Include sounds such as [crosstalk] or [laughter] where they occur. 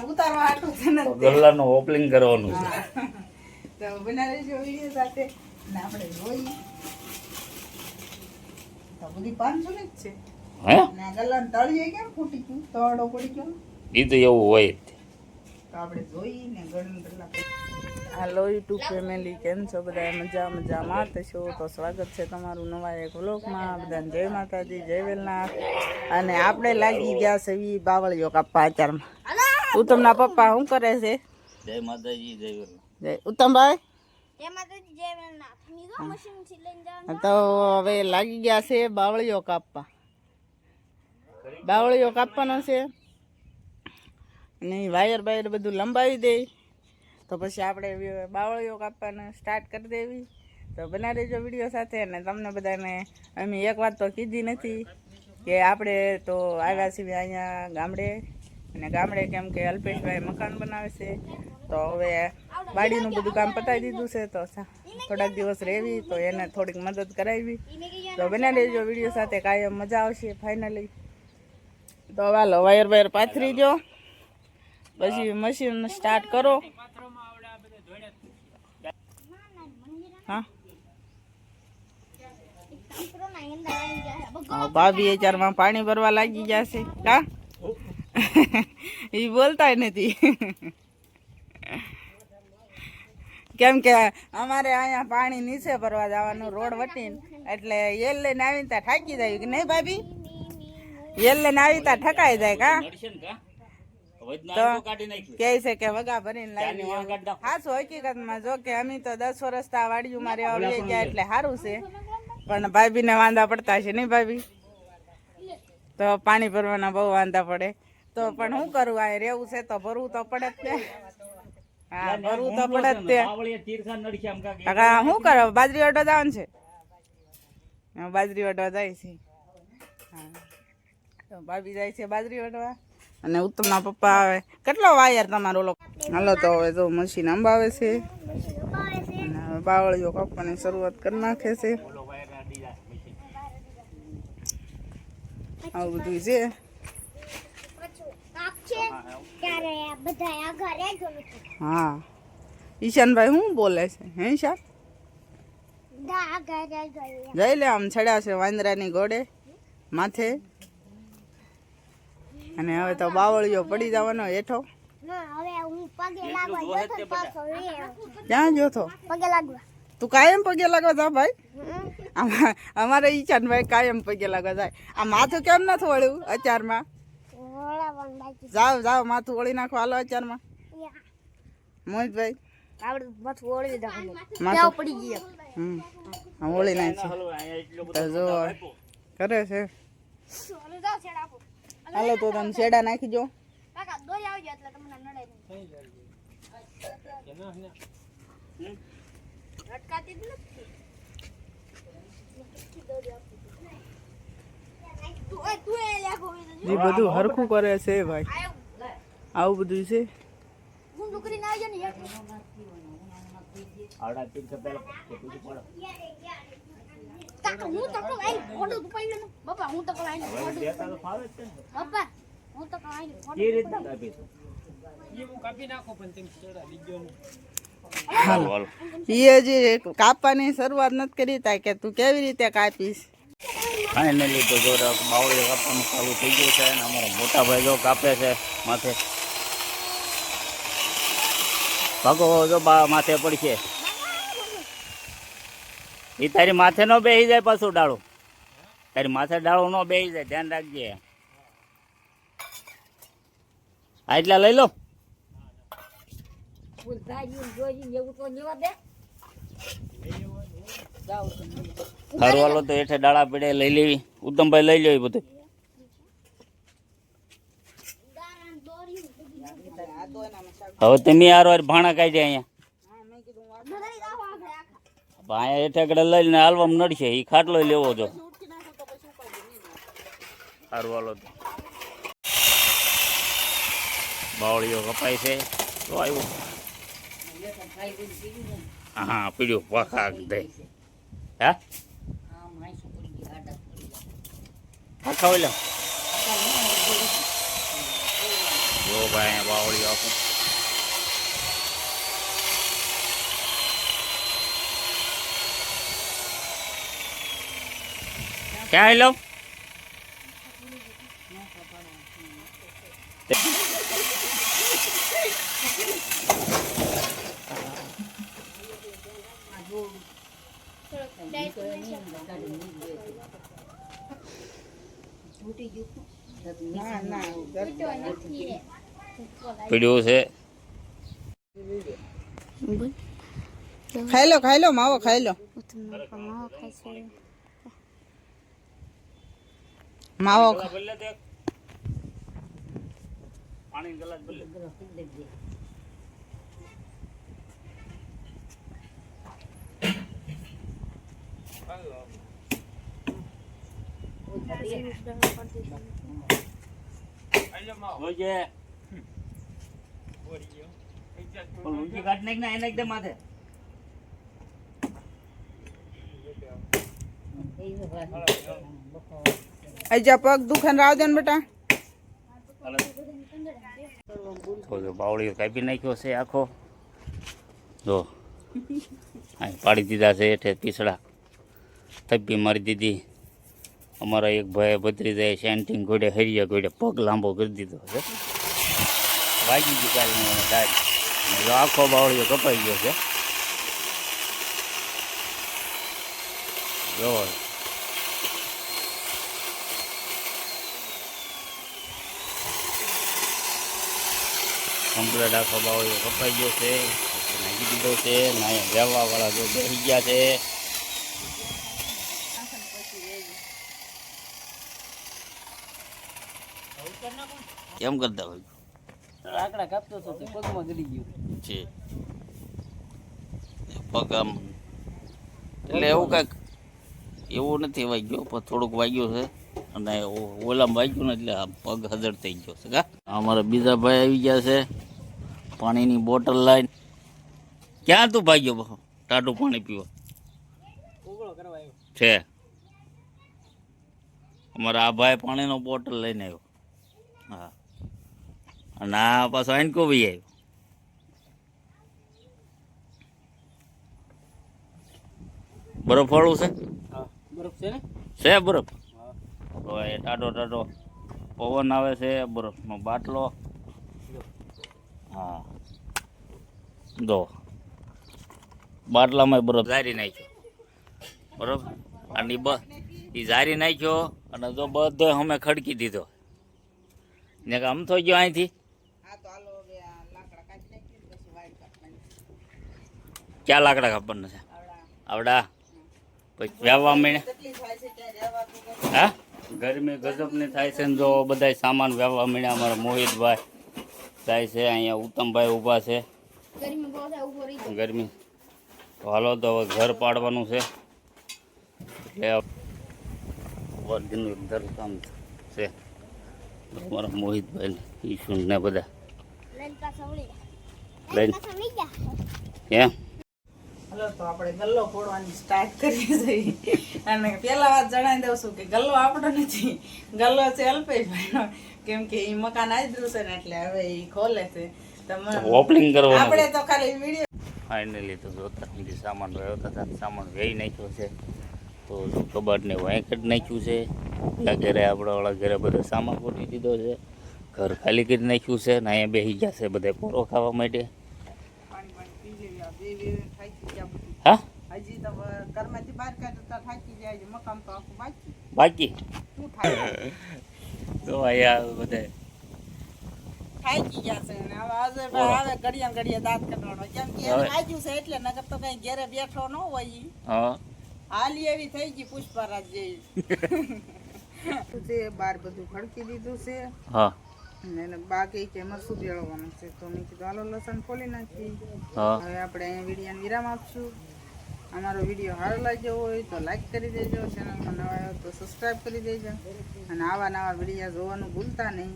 ઉતારવા હાટું છે ને ગલ્લાનું ઓપનિંગ કરવાનું છે. તો બનાવી જો વીડિયો સાથે. ને આપણે જોઈએ. તો બધી પાંચસો ની જ છે. હે? ને ગલ્લાને તળિયે કેમ ફૂટી ગયું? તળો પડી ગયો એ તો એવું હોય જ. તો આપણે જોઈ ને ગળું ગલ્લા હાલો યુટ્યુબ ફેમિલી કેમ છો? બધા મજા મજામાં તો છો? તો સ્વાગત છે તમારું નવા એક વ્લોગમાં. બધાને જય માતાજી જય વેલનાથ. અને આપણે લાગી ગયા છે એવી બાવળીઓ કાપવા આચારમાં ઉત્તમના પપ્પા શું કરે છે? જય માતાજી જય જય. ઉત્તમભાઈ? તો હવે લાગી ગયા છે બાવળીઓ કાપવા. બાવળીઓ કાપવાનો છે. અને વાયર બાયર બધું લંબાવી દે. તો પછી આપણે બાવળીઓ કાપવાનું સ્ટાર્ટ કરી દેવી. તો બના દેજો વીડિયો સાથે. અને તમને બધાને અમે એક વાત તો કીધી નથી કે આપણે તો આવ્યા છીએ અહીંયા ગામડે. અને ગામડે કેમ કે અલ્પેશભાઈ મકાન બનાવે છે તો હવે વાડીનું બધું કામ પતાવી દીધું છે તો થોડાક દિવસ રહેવી તો એને થોડીક મદદ કરાવી. તો બનાવી દેજો વીડિયો સાથે કાયમ મજા આવશે ફાઇનલી તો વાલો વાયર વાયર પાથરી જો પછી મશીન સ્ટાર્ટ કરો. હા? હા, ભાભી એ ચારમાં પાણી ભરવા લાગી જશે કા? [laughs] એ બોલતા નથી. કેમ કે અમારે અહીંયા પાણી નીચે ભરવા જવાનું રોડ વટીને. એટલે એલ લઈને આવીને ત્યાં ઠાકી જાય. કે નહીં ભાભી? એલ લઈને આવી ત્યાં ઠકાઈ જાય કા? તો કહે છે કે વગા ભરીને લાવી. હકીકતમાં જો કે અમે તો દસ વર્ષ તા વાડીઓમાં રહેવા વહી ગયા એટલે સારું છે. પણ ભાભીને વાંધા પડતા છે નહીં ભાભી? તો પાણી ભરવાના બહુ વાંધા પડે. તો પણ શું કરું? આ રહેવું છે તો ભરવું તો પડે જ તે હા ભરવું તો પડે જ તે. કાકા શું કરો? બાજરી વાટવા જવાનું છે? હા, બાજરી વાટવા જાય છે. હા. તો ભાભી જાય છે બાજરી વાટવા અને ઉત્તમના પપ્પા આવે. કેટલો વાયર તમારો ઓલો? હાલો તો હવે તો મશીન અંબાવે છે. હવે બાવળીઓ કાપવાની શરૂઆત કરી નાખે છે. આવું બધું છે. છે. ત્યારે આ હા. ઈશાનભાઈ શું બોલે છે? હે ઈશાન? જઈ લે આમ ચડ્યા છે વાંદરાની ગોડે માથે. અને હવે તો બાવળીઓ પડી જવાનો હેઠો. ક્યાં પગે તું કાયમ પગે લાગવા જા ભાઈ. અમારે ઈશાનભાઈ કાયમ પગે લાગવા જાય. આ માથું કેમ નથી વળ્યું અત્યારમાં? જાવ જાવ માથું વળી નાખો હાલો અચારમાં યા. મોહિતભાઈ આપણે માથું ઓળવી દઉં માથું પડી ગયો હમ હા, વળી નાખી હલવો, અહીંયા એટલો બધો તો જો કરે છે જાઓ છેડ આપો હાલો તો તમે શેડા નાખી જો કાકા દોઈ આવજો એટલે તમને નડે નહીં અટકાતી જ નથી તું એ તું એ લે ગોવિંદ જે બધું હરખું કરે છે ભાઈ. આવું બધું છે. કાપવાની શરૂઆત નથી કરી તા કે તું કેવી રીતે કાપીશ? ફાઇનલી તો જો બાવળી કાપવાનું ચાલુ થઈ ગયું છે અને અમારા મોટા ભાઈ જો કાપે છે માથે. ભાગો જો બા માથે પડશે. એ તારી માથે નો બેસી જાય પાછું ડાળું. તારી માથે ડાળું નો બેસી જાય, ધ્યાન રાખજે. આ એટલા લઈ લો. સારું હાલો તો હેઠે ડાળા પીડે, લઈ લેવી. ઉત્તમભાઈ લઈ લેવી બધું. હવે તમે યાર વાર ભાણા કાઢી અહીંયા. અહીંયા હેઠે આગળ લઈને હાલવામાં નડશે. એ ખાટલો લેવો જો. સારું તો. બાવળીઓ કપાય છે. તો આવ્યો. હા પીડ્યું પાખા દે. હા? પાખા ઓલા જો ભાઈ બાવળી આખું ક્યાં લો ના ના પીડ્યું છે. ખાઈ લો ખાઈ લો માવો ખાઈ લો. માવો પાણી ગલાસ ભલે જોજે પણ ઊંચી કાઢ નાખ ને એને એકદમ માથે અજા પગ દુખાન રાવ દે ને બેટા જો બાવળીઓ કાપી નાખ્યો છે આખો. જો પાડી દીધા છે હેઠે પીસડા. તપી મારી દીધી. અમારા એક ભાઈ ભત્રીજાએ સેન્ટિંગ ઘોડે, હરિયા ઘોડે પગ લાંબો કરી દીધો છે. વાગી ગયું કાલની જો આખો બાવળીઓ કપાઈ ગયો છે. કમ્પ્લેટ આખો બાવળીઓ કપાઈ ગયો છે. નાખી દીધો છે. નાયા વ્યવહારવાળા જો બેસી ગયા છે. કેમ કરતા હોય. આકડા કાપતો હતો તે પગમાં ગળી ગયો. છે. પગ આમ એટલે એવું કાંઈક એવું નથી વાગ્યો પણ થોડુંક વાગ્યું છે. અને ઓલામાં વાગ્યું ને એટલે પગ હજર થઈ ગયો છે કા? અમારા બીજા ભાઈ આવી ગયા છે. પાણીની બોટલ લાઈન ક્યાં તું ભાગ્યો બહુ? ટાટું પાણી પીવા. છે. અમારા આ ભાઈ પાણીનો બોટલ લઈને આવ્યો. હા. અને આ પાછો આઈનકો ભાઈ આવ્યો? બરફ વાળું છે? બરફ છે ને? છે બરફ? તો એ ટાટો ટાટો પવન આવે છે બરફનો બાટલો. હા. જો. બાટલામાં બરફ ઝારી નાખ્યો. બરોબર? અને બ એ ઝારી નાખ્યો અને જો બધો અમે ખડકી દીધો. ને આમ થઈ ગયો અહીંથી હા તો હાલો હવે આ લાકડા કાઢી નાખીએ ને પછી વાઈટ કાપવાની ક્યાં લાકડા કાપવાના છે. આવડા. પછી વ્યાવવા નથી. હા? ગરમી ગજબની થાય છે ને જો બધાય સામાન વ્યાવવા મળ્યા અમારા મોહિતભાઈ થાય છે અહીંયા ઉત્તમભાઈ ઊભા છે. ગરમી. હાલો તો હવે ઘર પાડવાનું છે. એટલે વર્ગનું ઘર કામ છે. અમારા મોહિતભાઈ ઈશુ ને બધા. લઈને કેમ? હલો તો આપણે ગલ્લો ફોડવાની સ્ટાર્ટ કરીએ છીએ. અને પહેલા વાત જણાવી દઉં છું કે ગલ્લો આપણો નથી. ગલ્લો છે અલ્પેશભાઈનો. કેમ કે એ મકાન આદરું છે ને એટલે હવે એ ખોલે છે. ઓપનિંગ કરવાનું. આપણે તો ખાલી વીડિયો ફાઇનલી તો જોતા સુધી સામાન વયો હતા સામાન વેઈ નાખ્યો છે. તો કબાટને વાંક જ નાખ્યું છે. આ ઘરે આપણા વાળા ઘરે બધો સામાન ગોઠવી દીધો છે. ઘર ખાલી કરી નાખ્યું છે ને અહીંયા બેસી ગયા છે બધા પોરો ખાવા માટે પાણી પાણી પી લેવી આ બે બે થાકી ગયા બધું હા? હજી તો ઘરમાંથી બહાર કાઢતા થાકી જાય છે. મકાન તો આખું બાકી. બાકી? શું થાય? તો અહીંયા બધા થાકી ગયા છે ને. હવે આવે ઘડિયા ઘડિયા દાંત કાઢવાનો. કેમ કે એને છે એટલે નગર તો કઈ ઘેરે બેઠો ન હોય હા. હાલી એવી થઈ ગઈ પુષ્પરાજ જેવી. [laughs] બાર બધું ખડકી દીધું છે. હા. બાકી કે મરસું બેળવવાનું છે? તો મેં કીધું આલો લસણ ખોલી નાખી હવે આપણે અહીંયા વિડીયોને વિરામ આપશું. અમારો વીડિયો સારો લાગ્યો હોય તો લાઈક કરી દેજો ચેનલમાં નવા આવ્યો તો સબસ્ક્રાઈબ કરી દેજો. અને આવા નવા વિડીયા જોવાનું ભૂલતા નહીં.